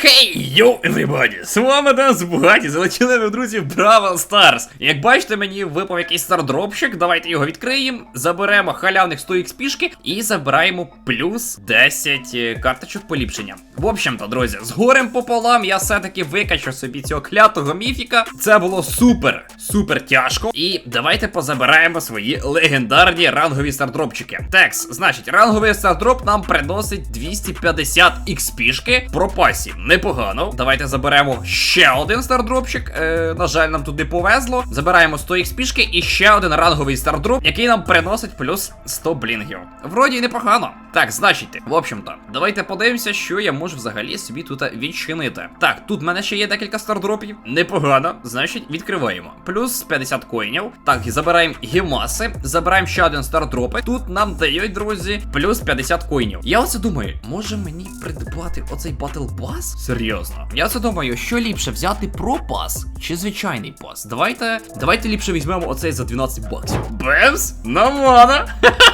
Хей, йоу, everybody! З вами Денс Бугаті, залетіли ви, друзі, в Бравл Старс. Як бачите, мені випав якийсь стардропчик, давайте його відкриємо, заберемо халявних 100 XP і забираємо плюс 10 е, карточок поліпшення. В общем-то, друзі, з горем пополам я все-таки викачав собі цього клятого міфіка. Це було супер, супер тяжко. І давайте позабираємо свої легендарні рангові стардропчики. Текс, значить, ранговий стардроп нам приносить 250 XP про пасі. Непогано. Давайте заберемо ще один стардропчик. Е, на жаль, нам тут не повезло. Забираємо 100 XP і ще один ранговий стардроп, який нам приносить плюс 100 блінгів. Вроді непогано. Так, значить, в общем-то, давайте подивимося, що я можу взагалі собі тут відчинити. Так, тут в мене ще є декілька стардропів. Непогано. Значить, відкриваємо. Плюс 50 коїнів. Так, забираємо гімаси. Забираємо ще один стардропи. Тут нам дають, друзі, плюс 50 коїнів. Я оце думаю, може мені придбати оцей батл пас? Серйозно. Я це думаю, що ліпше взяти про пас чи звичайний пас. Давайте, давайте ліпше візьмемо оцей за 12 баксів. Бемс, намана.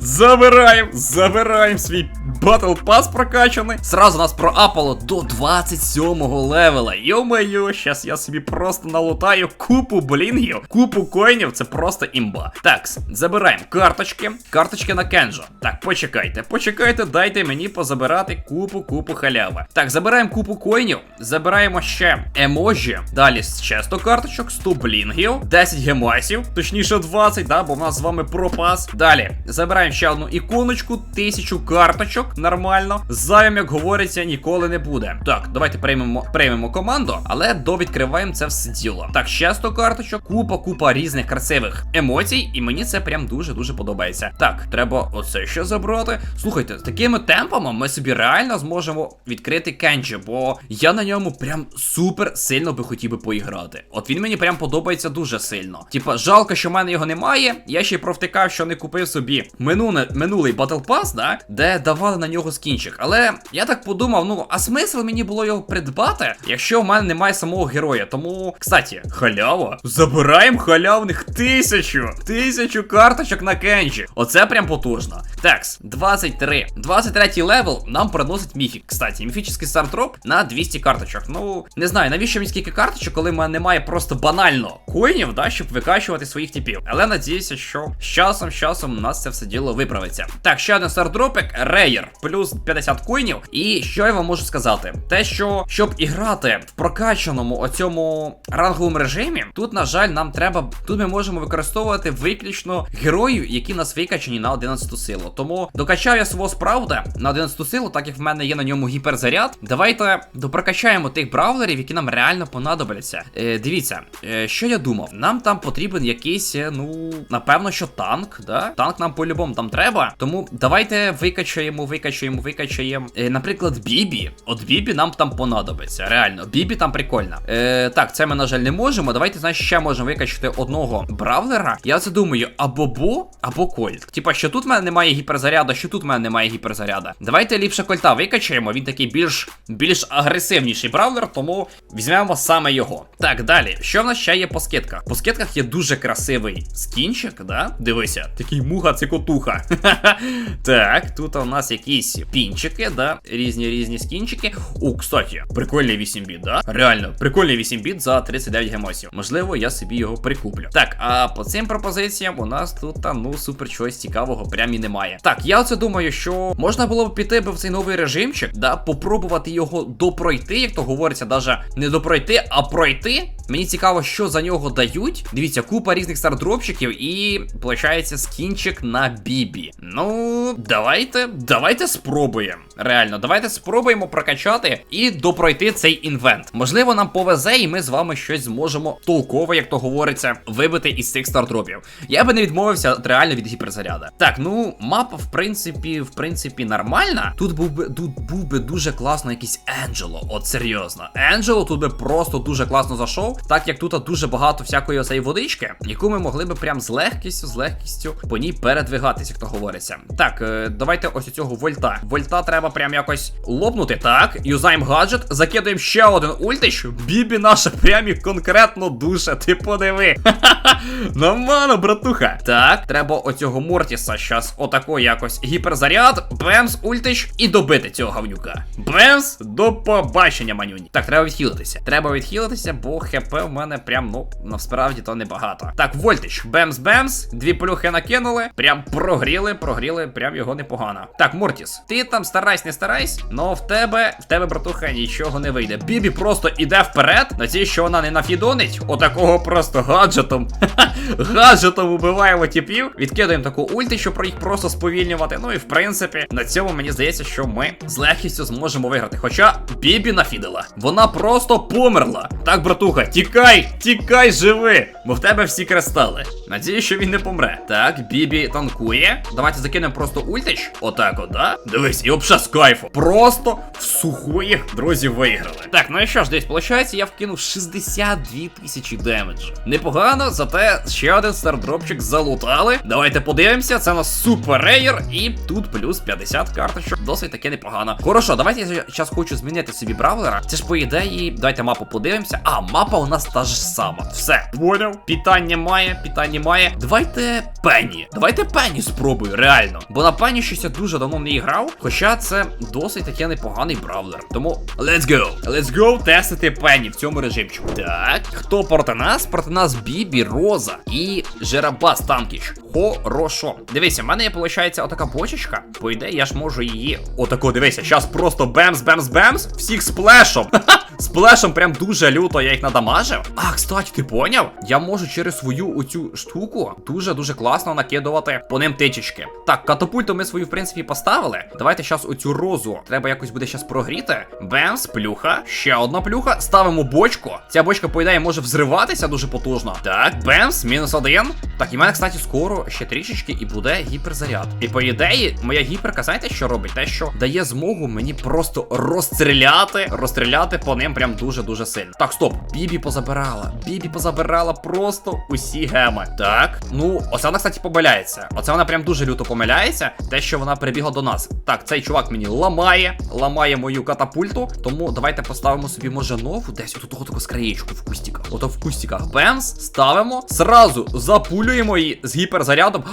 Забираємо, забираємо свій батл пас прокачаний. Сразу нас проапало до 27-го левела. Йо-моє, щас я собі просто налутаю купу блінгів, купу коїнів, це просто імба. Так, забираємо карточки, карточки на Кенджо. Так, почекайте, почекайте, дайте мені позабирати купу, купу халяви. Так, забираємо купу коїнів, забираємо ще еможі. Далі ще 100 карточок, 100 блінгів, 10 гемасів, точніше 20, да, бо в нас з вами пропас. Далі забираємо ще одну іконочку, 1000 карточок, нормально. Займ, як говориться, ніколи не буде. Так, давайте приймемо, приймемо команду, але довідкриваємо це все діло. Так, ще 100 карточок, купа, купа різних красивих емоцій, і мені це прям дуже-дуже подобається. Так, треба оце ще забрати. Слухайте, з такими темпами ми собі реально зможемо відкрити Кенджі, бо я на ньому прям супер сильно би хотів би поіграти. От він мені прям подобається дуже сильно. Типа, жалко, що в мене його немає. Я ще й провтикав, що не купив собі минуле, минулий Battle Pass, да, де давали на нього скінчик. Але я так подумав, ну а смисл мені було його придбати, якщо в мене немає самого героя. Тому, кстати, халява. Забираємо халявних тисячу. Тисячу карточок на Кенджі. Оце прям потужно. Такс, 23. 23 левел нам приносить міфік. Кстати, міфічний стартроп на 200 карточок. Ну, не знаю, навіщо мені скільки карточок, коли в мене немає просто банально коїнів, да, щоб викачувати своїх типів. Але надіюся, що з часом, з часом у нас це все діло виправиться. Так, ще один стардропик, Рейер, плюс 50 коїнів. І що я вам можу сказати? Те, що щоб іграти в прокачаному оцьому ранговому режимі, тут, на жаль, нам треба. Тут ми можемо використовувати виключно героїв, які нас викачані на 11 силу. Тому докачав я свого справда на 11 силу, так як в мене є на ньому гіперзаряд. Давайте допрокачаємо тих бравлерів, які нам реально понадобляться. Е, дивіться, е, що я думав, нам там потрібен якийсь, е, ну, напевно, що танк, да? Танк нам по-любому там треба. Тому давайте викачаємо, викачаємо, викачаємо. Е, наприклад, Бібі. От Бібі нам там понадобиться. Реально, Бібі там прикольна. Е, так, це ми, на жаль, не можемо. Давайте, значить, ще можемо викачати одного бравлера. Я це думаю, або Бо, або Кольт. Типа, що тут в мене немає гіперзаряду, що тут в мене немає гіперзаряда. Давайте ліпше кольта викачаємо. Він такий більш більш агресивніший бравлер, тому візьмемо саме його. Так, далі. Що в нас ще є по скидках? По скидках є дуже красивий скінчик, да? Дивися, такий муха цикотуха. так, тут у нас якісь пінчики, да? Різні різні скінчики. О, кстати, прикольний 8 біт, да? Реально, прикольний 8 біт за 39 гемосів. Можливо, я собі його прикуплю. Так, а по цим пропозиціям у нас тут, ну, супер чогось цікавого прям і немає. Так, я оце думаю, що можна було б піти в цей новий режимчик, да, попробувати його допройти, як то говориться, даже не допройти, а пройти. Мені цікаво, що за нього дають. Дивіться, купа різних стардропчиків і получається скінчик на Бібі. Ну, давайте, давайте спробуємо. Реально, давайте спробуємо прокачати і допройти цей інвент. Можливо, нам повезе, і ми з вами щось зможемо толково, як то говориться, вибити із цих стардропів. Я би не відмовився реально від гіперзаряда. Так, ну мапа, в принципі, в принципі, нормальна. Тут був би тут був би дуже класно якийсь Енджело. От серйозно. Енджело тут би просто дуже класно зайшов, так як тут дуже багато всякої оцеї водички, яку ми могли би прям з легкістю, з легкістю по ній передвигатись, як то говориться. Так, е, давайте ось у цього вольта. Вольта треба прям якось лопнути. Так, юзаємо гаджет, закидуємо ще один ультич. Бібі наша прям і конкретно душа. Ти подиви. Нормально, братуха. Так, треба оцього Мортіса щас отако якось гіперзаряд, бемс, ультич і добити цього гавнюка. Бемс, до побачення, манюні. Так, треба відхилитися. Треба відхилитися, бо хп в мене прям, ну, насправді то небагато. Так, вольтич, бемс, бемс, дві плюхи накинули, прям прогріли, прогріли, прям його непогано. Так, Мортіс, ти там старайсь, не старайсь, но в тебе, в тебе, братуха, нічого не вийде. Бібі просто іде вперед, надіюсь, що вона не нафідонить. Отакого просто гаджетом. Гаджетом убиваємо типів. Відкидаємо таку ульти, щоб про їх просто сповільнювати. Ну і в принципі, на цьому мені здається, що ми з легкістю зможемо виграти. Хоча Бібі нафідила. Вона просто померла. Так, братуха, тікай, тікай, живи, бо в тебе всі кристали. Надіюсь, що він не помре. Так, Бібі танкує. Давайте закинемо просто ультич. Отак, от, да? Дивись, і обша з кайфу. Просто в сухої друзі виграли. Так, ну і що ж, десь виходить, я вкинув 62 тисячі демеджу. Непогано, зате ще один стардропчик залутали. Давайте подивимося, це у нас супер рейер, і тут плюс 50 карточок. Досить таки непогано. Хорошо, давайте я зараз хочу змінити собі бравлера. Це ж по ідеї, давайте мапу подивимося. А, мапа у нас та ж сама. Все, поняв. Питань немає, питань немає. Давайте Пенні. Давайте Пенні спробую, реально. Бо на Пенні щось я дуже давно не грав. Хоча це досить таки непоганий бравлер. Тому let's go. Let's go тестити пені в цьому режимчику. Так, хто проти нас? Проти нас Бібі, Роза і Жерабас Танкіч. Хорошо. Дивися, в мене є, виходить, отака бочечка. По ідеї, я ж можу її. Отако, дивися, зараз просто бемс, бемс, бемс. Всіх сплешом. Ха-ха! Прям дуже люто, я їх надамажив. А, кстати, ти поняв? Я можу через свою оцю штуку дуже-дуже класно накидувати по ним тичечки. Так, катапульту ми свою, в принципі, поставили. Давайте зараз оцю розу. Треба якось буде зараз прогріти. Бемс, плюха. Ще одна плюха. Ставимо бочку. Ця бочка, по ідеї, може взриватися дуже потужно. Так, бемс, мінус один. Так, і мене, кстати, скоро ще трішечки і буде гіперзаряд. І по ідеї, моя гіперка, знаєте, що робить? Те, що дає змогу мені просто розстріляти, розстріляти по ним прям дуже-дуже сильно. Так, стоп, Бібі позабирала. Бібі позабирала просто усі геми. Так, ну, оце вона, кстати, помиляється. Оце вона прям дуже люто помиляється. Те, що вона прибігла до нас. Так, цей чувак мені ламає, ламає мою катапульту. Тому давайте поставимо собі, може, нову десь отут таку скраєчку в кустіках. Ото в кустіках. Бемс, ставимо. Сразу запулюємо її з гіперзарядом.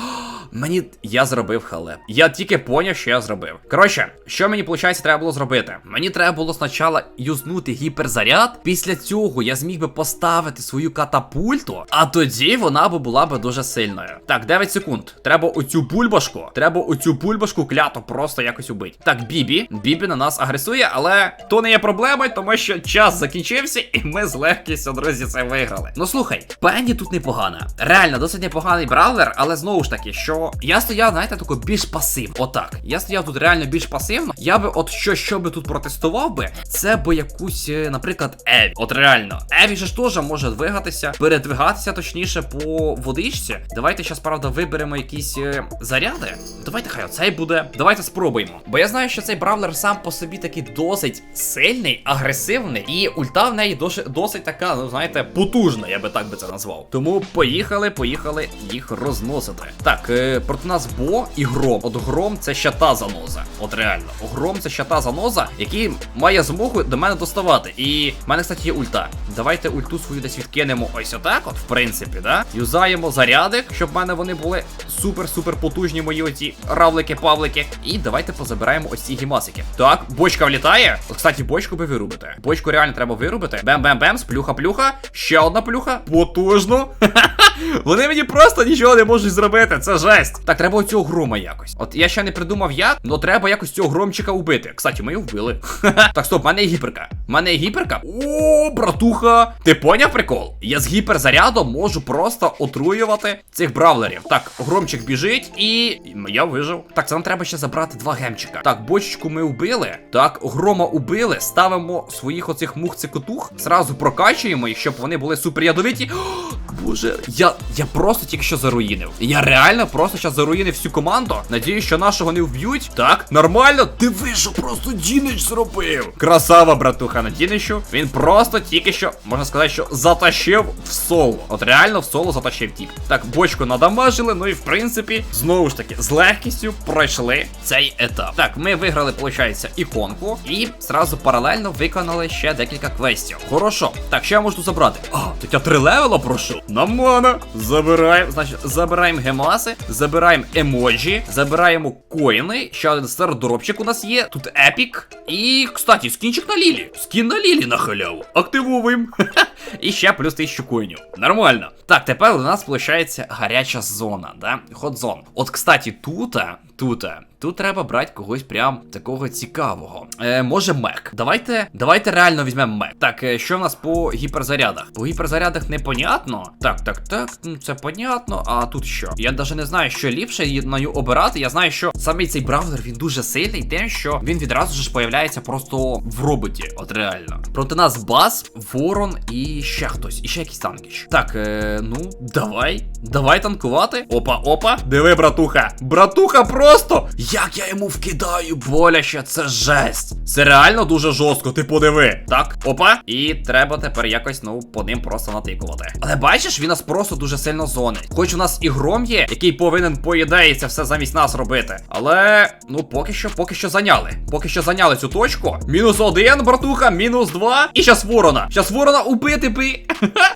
Мені я зробив халеп. Я тільки поняв, що я зробив. Коротше, що мені виходить, треба було зробити? Мені треба було спочатку юзнути гіперзаряд. Після цього я зміг би поставити свою катапульту, а тоді вона би була би дуже сильною. Так, 9 секунд. Треба оцю бульбашку. Треба оцю бульбашку клято просто якось убити. Так, Бібі. Бібі на нас агресує, але то не є проблемою, тому що час закінчився, і ми з легкістю, друзі, це виграли. Ну слухай, Пенні тут непогана. Реально, досить непоганий бравлер, але знову ж таки, що я стояв, знаєте, тако більш пасивно. Отак. Я стояв тут реально більш пасивно. Я би, от що, що би тут протестував би, це би якусь, е, наприклад, Еві. От реально. Еві же ж теж може двигатися, передвигатися точніше по водичці. Давайте зараз, правда, виберемо якісь е, заряди. Давайте хай оцей буде. Давайте спробуємо. Бо я знаю, що цей бравлер сам по собі такий досить сильний, агресивний, і ульта в неї досить, досить така, ну знаєте, потужна, я би так би це назвав. Тому поїхали, поїхали їх розносити. Так, е, проти нас Бо і Гром. От Гром це ще та заноза. От реально. Гром це ще та заноза, який має змогу до мене доставати. І в мене, кстати, є ульта. Давайте ульту свою десь відкинемо ось отак, от, в принципі, да? Юзаємо зарядик, щоб в мене вони були супер-супер потужні мої оці равлики-павлики. І давайте позабираємо ось ці гімасики. Так, бочка влітає. От, кстати, бочку би вирубити. Бочку реально треба вирубити. Бем-бем-бем, плюха-плюха. Ще одна плюха. Потужно. Вони мені просто нічого не можуть зробити. Це жесть. Так, треба оцього грома якось. От я ще не придумав як, але треба якось цього громчика вбити. Кстати, ми його вбили. так, стоп, в мене є гіперка. В мене є гіперка. О, братуха. Ти поняв прикол? Я з гіперзарядом можу просто отруювати цих бравлерів. Так, громчик біжить і я вижив. Так, це нам треба ще забрати два гемчика. Так, бочечку ми вбили. Так, грома убили. Ставимо своїх оцих мух цикотух. Зразу прокачуємо їх, щоб вони були супер ядовиті. Боже, я, я просто тільки що заруїнив. Я реально просто зараз заруїнив всю команду. Надіюсь, що нашого не вб'ють. Так, нормально. Диви, що просто Дінич зробив. Красава, братуха, на Діничу. Він просто тільки що, можна сказати, що затащив в соло. От реально в соло затащив тіп. Так, бочку надамажили, ну і в принципі, знову ж таки, з легкістю пройшли цей етап. Так, ми виграли, виходить, іконку, і зразу паралельно виконали ще декілька квестів. Хорошо. Так, що я можу забрати? А, так я три левела пройшов. Намана. Забираємо, значить, забираємо гемаси, забираємо емоджі, забираємо коїни. Ще один стардропчик у нас є. Тут епік. І, кстати, скінчик на лілі. Скін на лілі на халяву. Активовуємо. І ще плюс 1000 коїнів. Нормально. Так, тепер у нас виходить гаряча зона, да? Ход зон. От, кстати, тут, тут, тут треба брати когось прям такого цікавого. Е, може мек. Давайте, давайте реально візьмемо мек. Так, е, що в нас по гіперзарядах? По гіперзарядах непонятно. Так, так, так, це понятно. А тут що? Я навіть не знаю, що ліпше нею обирати. Я знаю, що саме цей браузер він дуже сильний, тим, що він відразу ж появляється просто в роботі. От реально. Проти нас бас, ворон і ще хтось, і ще якийсь танкіч. Так, е, ну, давай. Давай танкувати. Опа, опа. Диви, братуха. Братуха просто. Як я йому вкидаю, боляче, це жесть. Це реально дуже жорстко, ти подиви. Так, опа. І треба тепер якось, ну, по ним просто натикувати. Але бачиш, він нас просто дуже сильно зонить. Хоч у нас і гром є, який повинен, по ідеї, це все замість нас робити. Але, ну, поки що, поки що зайняли. Поки що зайняли цю точку. Мінус один, братуха, мінус два. І щас ворона. Щас ворона убити би.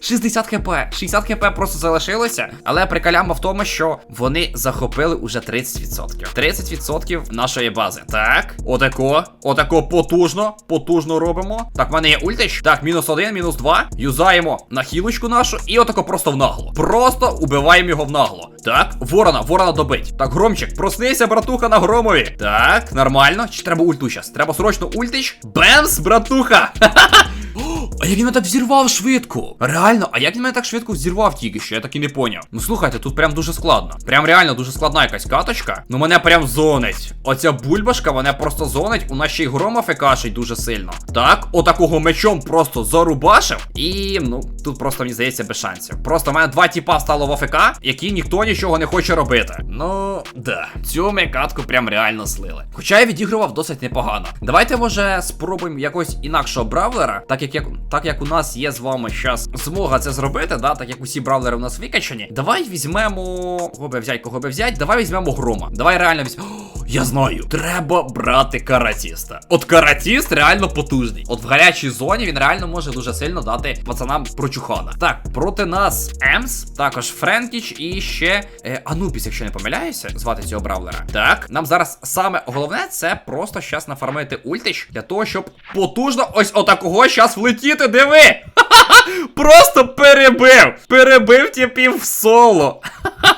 60 хп. 60 хп просто залишилося. Але приколяма в тому, що вони захопили уже 30%. 30% нашої бази. Так, отако, отако потужно, потужно робимо. Так, в мене є ультич. Так, мінус один, мінус два. Юзаємо на хілочку нашу. І отако просто в нагло. Просто убиваємо його в нагло. Так, ворона, ворона добить. Так, громчик, проснися, братуха, на громові. Так, нормально. Чи треба ульту щас? Треба срочно ультич. Бемс, братуха! Ха-ха-ха! А як він мене так взірвав швидко? Реально, а як він мене так швидко взірвав тільки що? Я так і не поняв. Ну слухайте, тут прям дуже складно. Прям реально дуже складна якась каточка. Ну мене прям зонить. Оця бульбашка мене просто зонить. У нас ще й грома фекашить дуже сильно. Так, отакого мечом просто зарубашив. І ну тут просто мені здається без шансів. Просто в мене два тіпа стало в АФК, які ніхто нічого не хоче робити. Ну, да, цю мекатку прям реально слили. Хоча я відігрував досить непогано. Давайте, може, спробуємо якогось інакшого бравлера, так як, як так як у нас є з вами зараз змога це зробити, да, так як усі бравлери у нас викачані. Давай візьмемо. Кого би взяти, кого би взяти? Давай візьмемо грома. Давай реально візьмемо. Я знаю, треба брати каратіста. От каратіст реально потужний. От в гарячій зоні він реально може дуже сильно дати пацанам прочухана. Так, проти нас Емс, також Френкіч і ще е, Анубіс, якщо не помиляюся, звати цього бравлера. Так, нам зараз саме головне це просто щас нафармити ультич для того, щоб потужно ось отакого щас влетіти. Диви! Просто перебив! Перебив тіпів в соло.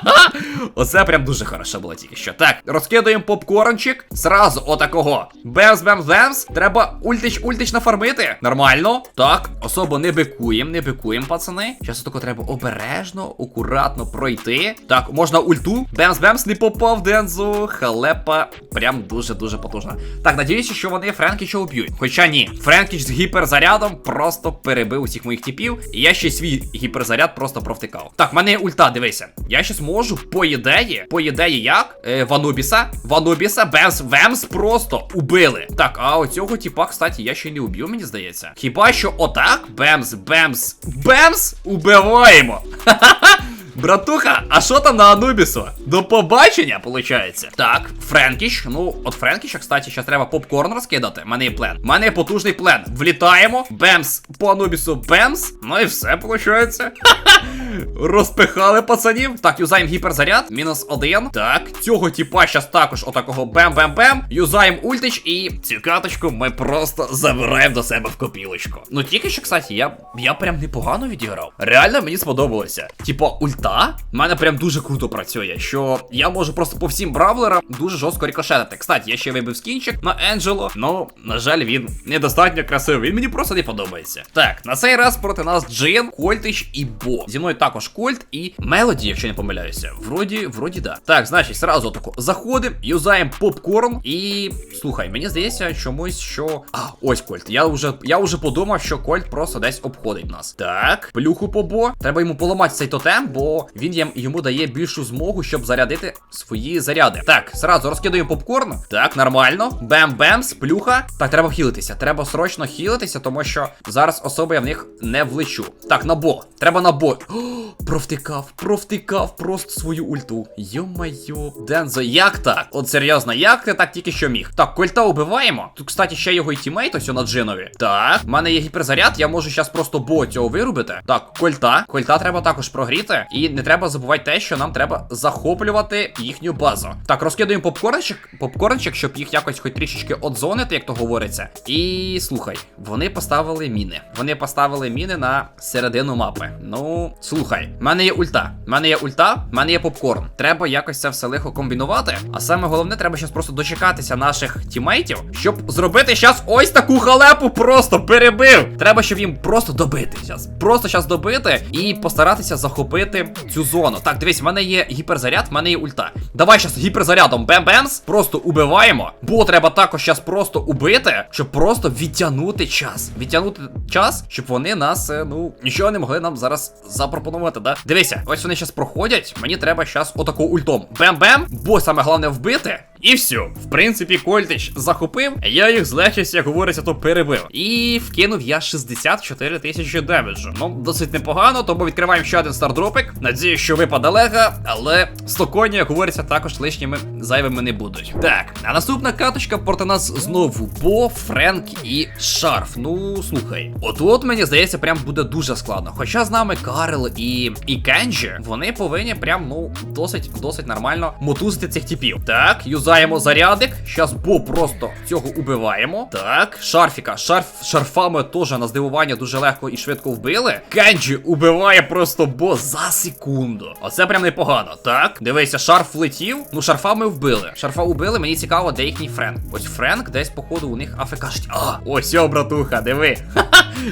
Оце прям дуже хорошо було тільки що. Так, розкидаємо попкорнчик. Зразу отакого. Бемс, бемс, бемс. Треба ультич, ультич нафармити. Нормально. Так, особо не бикуємо, не бикуємо, пацани. Зараз отако треба обережно, акуратно пройти. Так, можна ульту. Бемс, бемс, не попав Дензу. Халепа. Прям дуже-дуже потужна. Так, надіюся, що вони Френкіча уб'ють. Хоча ні, Френкіч з гіперзарядом просто перебив усіх моїх типів. І я ще свій гіперзаряд просто провтикав. Так, в мене є ульта, дивися. Я щас можу, по ідеї, по ідеї, як? Е, Ванубіса. Ванубіса, Бемс, Вемс просто убили. Так, а оцього типа, кстати, я ще не уб'ю, мені здається. Хіба що отак? Бемс, Бемс, Бемс, убиваємо. Ха-ха-ха. Братуха, а що там на Анубісу? До побачення, получається. Так, Френкіч. Ну, от Френкіча, кстати, зараз треба попкорн розкидати. У мене є плен. У мене є потужний плен. Влітаємо. Бемс по Анубісу, бемс. Ну і все, виходить. Розпихали пацанів. Так, юзаємо гіперзаряд. Мінус один. Так, цього типа щас також отакого бем-бем-бем. Юзаємо ультич і цю каточку ми просто забираємо до себе в копілочку. Ну тільки що, кстати, я, я прям непогано відіграв. Реально мені сподобалося. Типа, ульта в мене прям дуже круто працює, що я можу просто по всім бравлерам дуже жорстко рикошетити. Кстати, я ще вибив скінчик на Енджело. Ну, на жаль, він недостатньо красивий. Він мені просто не подобається. Так, на цей раз проти нас Джин, Кольтич і Бо. Зі мною також Кольт і Мелоді, якщо не помиляюся. Вроді, вроді да. Так, значить, сразу тако заходимо, юзаємо попкорн і. Слухай, мені здається, чомусь, що. А, ось Кольт. Я вже я вже подумав, що Кольт просто десь обходить нас. Так, плюху побо. Треба йому поламати цей тотем, бо він йому дає більшу змогу, щоб зарядити свої заряди. Так, сразу розкидаємо попкорн. Так, нормально. Бем-бемс, плюха. Так, треба хілитися. Треба срочно хілитися, тому що зараз особо я в них не влечу. Так, на бо. Треба на бо. О, провтикав, провтикав просто свою ульту. Йо-майо. Дензо, як так? От серйозно, як ти так тільки що міг? Так, кольта убиваємо. Тут, кстати, ще його і тімейт ось на джинові. Так, в мене є гіперзаряд, я можу зараз просто бо цього вирубити. Так, кольта. Кольта треба також прогріти. І не треба забувати те, що нам треба захоплювати їхню базу. Так, розкидаємо попкорнчик, попкорнчик, щоб їх якось хоч трішечки одзонити, як то говориться. І слухай, вони поставили міни. Вони поставили міни на середину мапи. Ну, слухай, в мене є ульта. В мене є ульта, в мене є попкорн. Треба якось це все лихо комбінувати. А саме головне, треба зараз просто дочекатися наших тімейтів, щоб зробити зараз ось таку халепу просто перебив. Треба, щоб їм просто добити. Зараз. Просто зараз добити і постаратися захопити цю зону. Так, дивись, в мене є гіперзаряд, в мене є ульта. Давай зараз гіперзарядом бем-бемс, просто убиваємо. Бо треба також зараз просто убити, щоб просто відтягнути час. Відтягнути час, щоб вони нас, е, ну, нічого не могли нам зараз запропонувати, да? Дивися, ось вони зараз проходять. Мені треба зараз отаку ультом. Бем-бем, бо саме головне вбити. І все. В принципі, Кольтич захопив, я їх з легкістю, як говориться, то перебив. І вкинув я 64 тисячі демеджу. Ну, досить непогано, тому відкриваємо ще один стардропик. Надію, що випаде лега, але стоконі, як говориться, також лишніми зайвими не будуть. Так, а наступна каточка проти нас знову Бо, Френк і Шарф. Ну, слухай, от мені здається, прям буде дуже складно. Хоча з нами Карл і, і Кенджі, вони повинні прям, ну, досить, досить нормально мотузити цих типів. Так, юзаємо зарядик. Щас Бо просто цього убиваємо. Так, шарфіка. Шарф шарфами теж на здивування дуже легко і швидко вбили. Кенджі убиває просто Бо за секунду. Оце прям непогано. Так, дивися, шарф влетів. Ну, шарфа ми вбили. Шарфа убили, мені цікаво, де їхній Френк. Ось Френк десь, походу, у них АФКшить. А, ось, о, братуха, диви.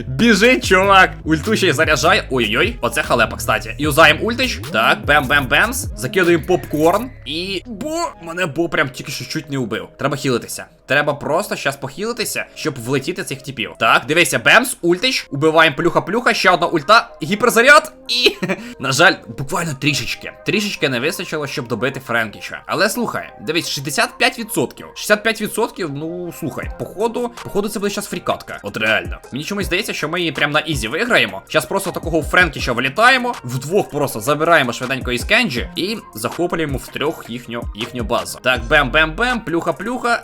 Біжить, чувак. Ульту ще й заряджає. Ой-ой-ой, оце халепа, кстати. Юзаємо ультич. Так, бем-бем-бемс. Закидуємо попкорн. І. Бо мене бо прям тільки що чуть не убив. Треба хілитися. Треба просто щас похилитися, щоб влетіти цих типів. Так, дивися, бемс, ультич. Убиваємо плюха-плюха, ще одна ульта, гіперзаряд. І, на жаль, буквально трішечки. Трішечки не вистачило, щоб добити Френкіча. Але слухай, дивись, 65%. 65%, ну слухай, походу, походу, це буде зараз фрікатка. От реально. Мені чомусь здається, що ми її прям на ізі виграємо. Зараз просто такого Френкіча вилітаємо, вдвох просто забираємо швиденько із Кенджі і захоплюємо втрьох їхню, їхню базу. Так, бем-бем-бем, плюха-плюха,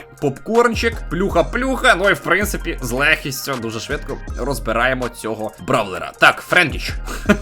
попкорнчик, плюха-плюха. Ну і в принципі, з легкістю дуже швидко розбираємо цього бравлера. Так, Френкіч.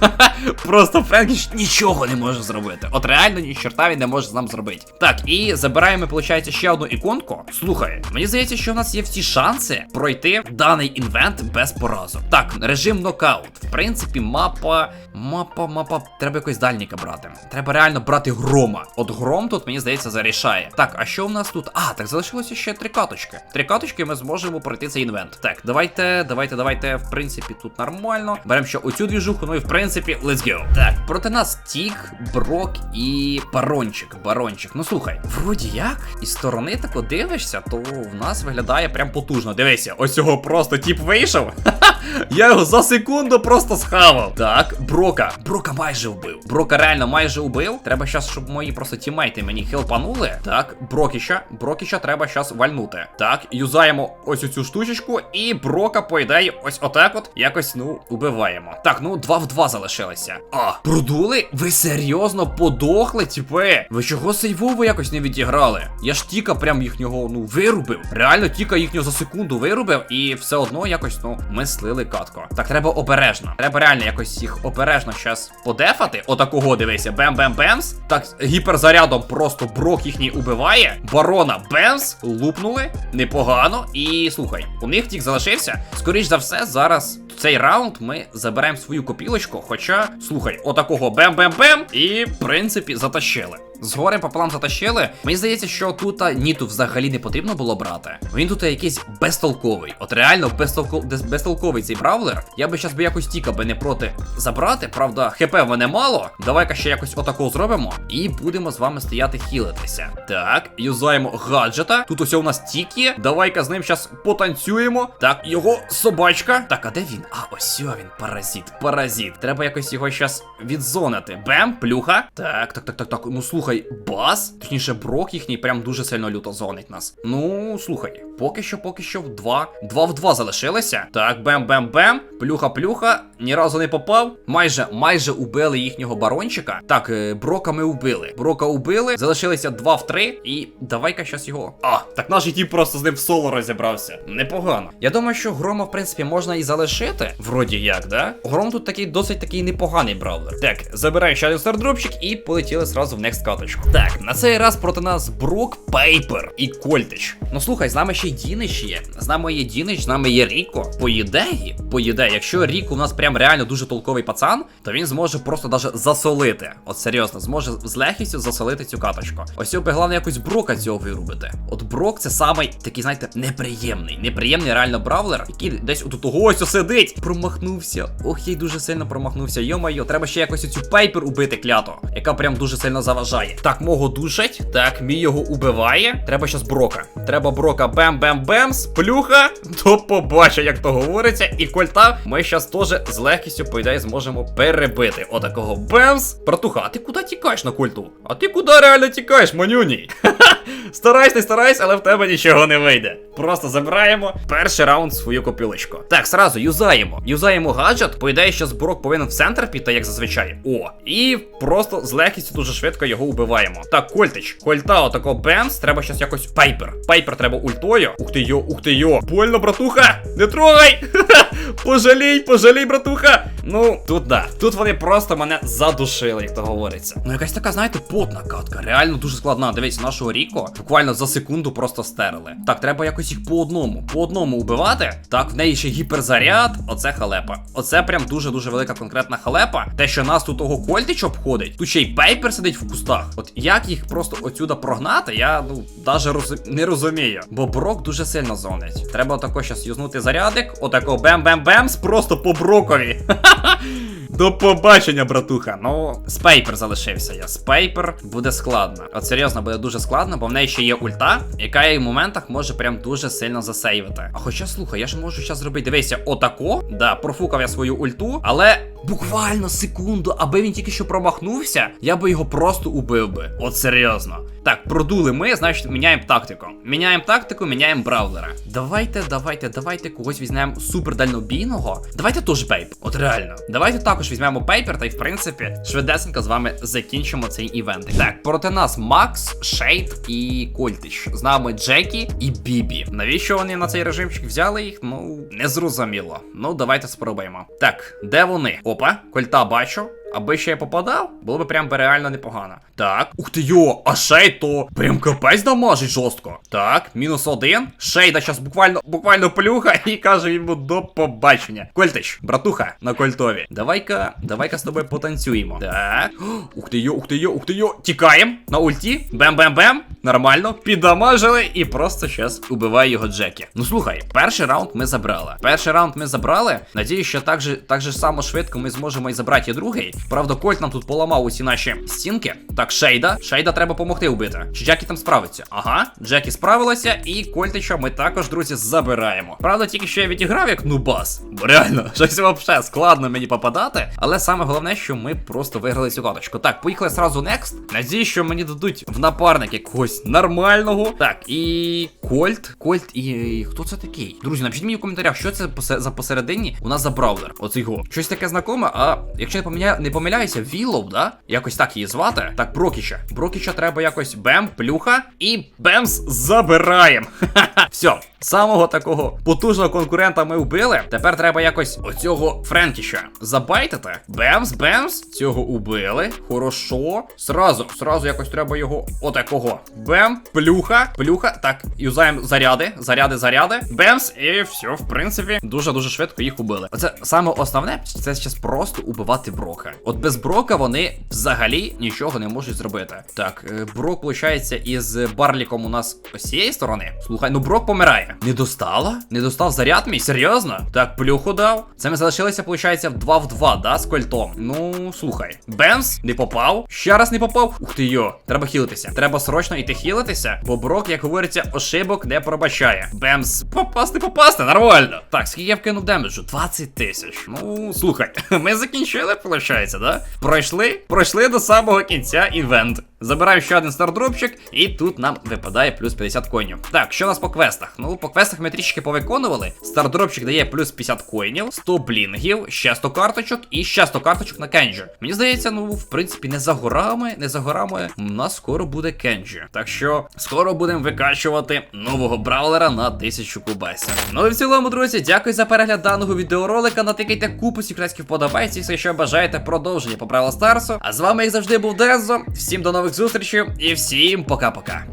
Просто Френкіч нічого не може зробити. От реально ні чорта він не може з нам зробити. Так, і забираємо, виходить, ще одну іконку. Слухай, мені здається, що в нас є всі шанси пройти даний інвент без поразу. Так, режим нокаут. В принципі, мапа. Мапа, мапа. Треба якось дальніка брати. Треба реально брати грома. От гром тут, мені здається, зарішає. Так, а що в нас тут? А, так залишилося ще три каточки. Три каточки, ми зможемо пройти цей інвент. Так, давайте, давайте, давайте. В принципі, тут нормально. Беремо ще оцю двіжуху, ну і в принципі, let's go. Так, проти нас Тік, Брок і Барончик. Барончик. Ну слухай, вроді як, із сторони тако дивишся, то в нас виглядає прям потужно. Дивися, ось цього просто тіп вийшов. Я його за секунду просто схавав. Так, Брока. Брока майже вбив. Брока реально майже вбив. Треба щас, щоб мої просто тімейти мені хелпанули. Так, Брокіща. Брокіща треба щас вальнути. Так, юзаємо ось оцю штучечку, і Брока, по ідеї, ось отак от якось, ну, убиваємо. Так, ну, 2 в 2 залишилися. А, продули? Ви серйозно подохли, тіпе? Ви чого сейвово якось не відіграли? Я ж тіка прям їхнього, ну, вирубив. Реально, тіка їхнього за секунду вирубив, і все одно якось, ну, ми слили катку. Так, треба обережно. Треба реально якось їх обережно щас подефати. Отакого дивися. Бем-бем-бемс. Так, гіперзарядом просто брок їхній убиває. Барона бемс. Лупнули. Непогано. І слухай, у них тік залишився. Скоріш за все, зараз цей раунд ми заберемо свою копілочку. Хоча, слухай, отакого бем-бем-бем, і в принципі затащили. З горем пополам затащили. Мені здається, що тут Ніту взагалі не потрібно було брати. Він тут якийсь безтолковий. От реально безтолко... безтолковий цей бравлер. Я би щас би якось тіка би не проти забрати. Правда, хп в мене мало. Давай-ка ще якось отако зробимо. І будемо з вами стояти хілитися. Так, юзаємо гаджета. Тут ось у нас тікі. Давай-ка з ним зараз потанцюємо. Так, його собачка. Так, а де він? А, ось він, паразит, паразит. Треба якось його щас відзонити. Бем, плюха. Так, так, так, так, так. Ну слухай, бас, точніше, брок їхній прям дуже сильно люто зонить нас. Ну, слухай, поки що, поки що в два. Два в два залишилися. Так, бем-бем-бем. Плюха-плюха. Ні разу не попав. Майже, майже убили їхнього барончика. Так, е, брока ми убили. Брока убили. Залишилися два в три. І давай-ка щас його. А, так наш тіп просто з ним в соло розібрався. Непогано. Я думаю, що грома, в принципі, можна і залишити. Вроді як, да? Гром тут такий досить такий непоганий бравлер. Так, забираю ще один стардропчик і полетіли зразу в next каточку. Так, на цей раз проти нас Брок, Пейпер і Кольтич. Ну слухай, з нами ще й Дінич є. З нами є Дінич, з нами є Ріко. По ідеї, по ідеї, якщо Ріко у нас прям реально дуже толковий пацан, то він зможе просто даже засолити. От серйозно, зможе з легкістю засолити цю каточку. Ось би головне якось Брока цього вирубити. От Брок це самий такий, знаєте, неприємний. Неприємний реально бравлер, який десь отут ось сидить. Промахнувся. Ох, я й дуже сильно промахнувся. Йо-майо, треба ще якось оцю пейпер убити клято, яка прям дуже сильно заважає. Так, мого душать. Так, мій його убиває. Треба щас Брока. Треба Брока бем-бем-бемс. Плюха. До побачення, як то говориться. І кольта ми щас теж з легкістю, по ідеї, зможемо перебити. Отакого бемс. Братуха, а ти куди тікаєш на культу? А ти куди реально тікаєш, манюній? Старайся, не старайся, але в тебе нічого не вийде. Просто забираємо перший раунд свою копілочку. Так, сразу юзаємо. Юзаємо гаджет. По ідеї, що зброк повинен в центр піти, як зазвичай. О, і просто з легкістю дуже швидко його убиваємо. Так, Кольтич, кольта, отако бемс. Треба щось якось пайпер. Пайпер треба ультою. Ух ти йо, ух ти йо. Больно, братуха! Не трогай! Пожалій, пожалій, братуха! Ну, тут да. Тут вони просто мене задушили, як то говориться. Ну, якась така, знаєте, потна катка. Реально дуже складна. Дивіться, нашого Ріко буквально за секунду просто стерли. Так, треба якось їх по одному. По одному убивати. Так, в неї ще гіперзаряд. Оце халепа. Оце прям дуже-дуже велика конкретна халепа. Те, що нас тут того Кольтич обходить, тут ще й Пейпер сидить в кустах. От як їх просто отсюда прогнати, я ну даже роз... не розумію. Бо брок дуже сильно зонить. Треба також юзнути зарядик. Отако бем-бем-бемс, просто по брокові. До побачення, братуха. Ну, спейпер залишився я. Спейпер буде складно. От серйозно, буде дуже складно, бо в неї ще є ульта, яка її в моментах може прям дуже сильно засейвити. А хоча слухай, я ж можу зараз зробити. Дивися, отако. Да, профукав я свою ульту, але буквально секунду, аби він тільки що промахнувся, я би його просто убив би. От серйозно. Так, продули ми, значить, міняємо тактику. Міняємо тактику, міняємо бравлера. Давайте, давайте, давайте когось візьмемо супер дальнобійного. Давайте теж пейп. От реально. Давайте також візьмемо пейпер, та й в принципі швидесенько з вами закінчимо цей івент. Так, проти нас Макс, Шейд і Кольтич. З нами Джекі і Бібі. Навіщо вони на цей режимчик взяли їх? Ну, не зрозуміло. Ну, давайте спробуємо. Так, де вони? Опа, кольта бачу. Аби ще я попадав, було б прям реально непогано. Так, ух ти йо, а шей то прям капець дамажить жорстко. Так, мінус один. Шейда зараз буквально буквально плюха і каже йому до побачення. Кольтич, братуха, на кольтові. Давай-ка, давай-ка з тобою потанцюємо. Так. Ух ти йо, ух ти йо, ух ти йо. Тікаємо на ульті. Бем-бем-бем. Нормально. Піддамажили і просто щас убиває його Джекі. Ну слухай, перший раунд ми забрали. Перший раунд ми забрали. Надіюсь, що так же, так же само швидко ми зможемо і забрати і другий. Правда, Кольт нам тут поламав усі наші стінки. Так, Шейда. Шейда треба помогти вбити. Чи Джекі там справиться? Ага, Джекі справилася, і Кольтича ми також, друзі, забираємо. Правда, тільки що я відіграв як нубас. Бо реально, щось взагалі складно мені попадати. Але саме головне, що ми просто виграли цю каточку. Так, поїхали сразу next. Надіюсь, що мені дадуть в напарник якогось нормального. Так, і Кольт. Кольт і. Хто це такий? Друзі, напишіть мені в коментарях, що це за посередині у нас за бравлер. Оцей го. Щось таке знакоме, а якщо не помиляю, не помиляюся, Віллоу, да? Якось так її звати. Так, Брокіча. Брокіча треба якось бем, плюха і бемс забираємо. Все, самого такого потужного конкурента ми вбили. Тепер треба якось оцього Френкіша забайтити. Бемс, бемс. Цього убили. Хорошо. Сразу, сразу якось треба його отакого. Бем, плюха, плюха. Так, юзаємо заряди, заряди, заряди. Бемс, і все, в принципі, дуже-дуже швидко їх убили. Оце саме основне, це зараз просто убивати Брока. От без Брока вони взагалі нічого не можуть зробити. Так, е, Брок, виходить, із Барліком у нас з цієї сторони. Слухай, ну Брок помирає. Не достала? Не достав заряд мій? Серйозно? Так, плюху дав. Це ми залишилися, виходить, в 2 в 2, да, з кольтом. Ну, слухай. Бемс, не попав. Ще раз не попав. Ух ти йо, треба хілитися. Треба срочно йти хілитися, бо Брок, як говориться, ошибок не пробачає. Бемс, попасти, попасти, нормально. Так, скільки я вкинув демеджу? 20 тисяч. Ну, слухай, ми закінчили, виходить, да? Пройшли, пройшли до самого кінця івент. Забираємо ще один стардропчик, і тут нам випадає плюс 50 коїнів. Так, що у нас по квестах? Ну, по квестах ми трішки повиконували. Стардропчик дає плюс 50 коїнів, 100 блінгів, ще 100 карточок і ще 100 карточок на Кенджі. Мені здається, ну, в принципі, не за горами, не за горами. У нас скоро буде Кенджі. Так що скоро будемо викачувати нового браулера на 1000 кубасів. Ну і в цілому, друзі, дякую за перегляд даного відеоролика. Натикайте купу секретських вподобайців, якщо бажаєте продовження по Бравл Старсу. А з вами, як завжди, був Дезо. Всім до нових зустрічей і всім пока-пока.